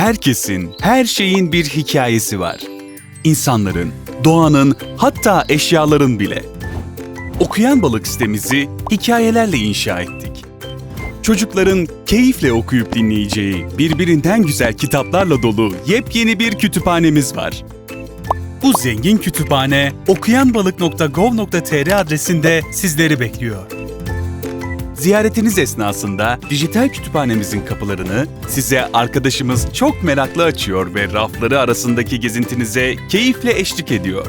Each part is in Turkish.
Herkesin, her şeyin bir hikayesi var. İnsanların, doğanın, hatta eşyaların bile. Okuyan Balık sitemizi hikayelerle inşa ettik. Çocukların keyifle okuyup dinleyeceği, birbirinden güzel kitaplarla dolu yepyeni bir kütüphanemiz var. Bu zengin kütüphane okuyanbalık.gov.tr adresinde sizleri bekliyor. Ziyaretiniz esnasında dijital kütüphanemizin kapılarını size arkadaşımız çok meraklı açıyor ve rafları arasındaki gezintinize keyifle eşlik ediyor.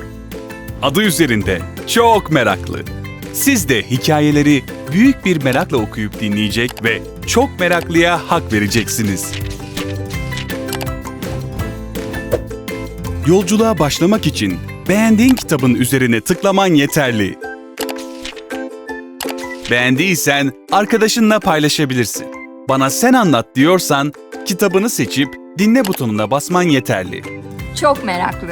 Adı üzerinde çok meraklı. Siz de hikayeleri büyük bir merakla okuyup dinleyecek ve çok meraklıya hak vereceksiniz. Yolculuğa başlamak için beğendiğin kitabın üzerine tıklaman yeterli. Beğendiysen arkadaşınla paylaşabilirsin. Bana sen anlat diyorsan kitabını seçip dinle butonuna basman yeterli. Çok meraklı.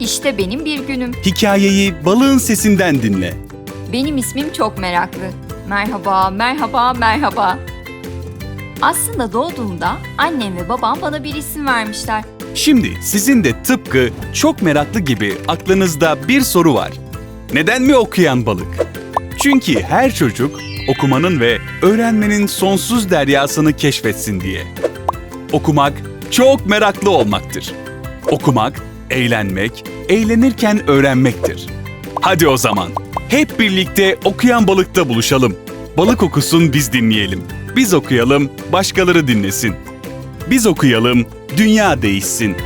İşte benim bir günüm. Hikayeyi balığın sesinden dinle. Benim ismim çok meraklı. Merhaba, merhaba, merhaba. Aslında doğduğumda annem ve babam bana bir isim vermişler. Şimdi sizin de tıpkı çok meraklı gibi aklınızda bir soru var. Neden mi okuyan balık? Çünkü her çocuk okumanın ve öğrenmenin sonsuz deryasını keşfetsin diye. Okumak çok meraklı olmaktır. Okumak, eğlenmek, eğlenirken öğrenmektir. Hadi o zaman hep birlikte okuyan balıkta buluşalım. Balık okusun biz dinleyelim. Biz okuyalım, başkaları dinlesin. Biz okuyalım, dünya değişsin.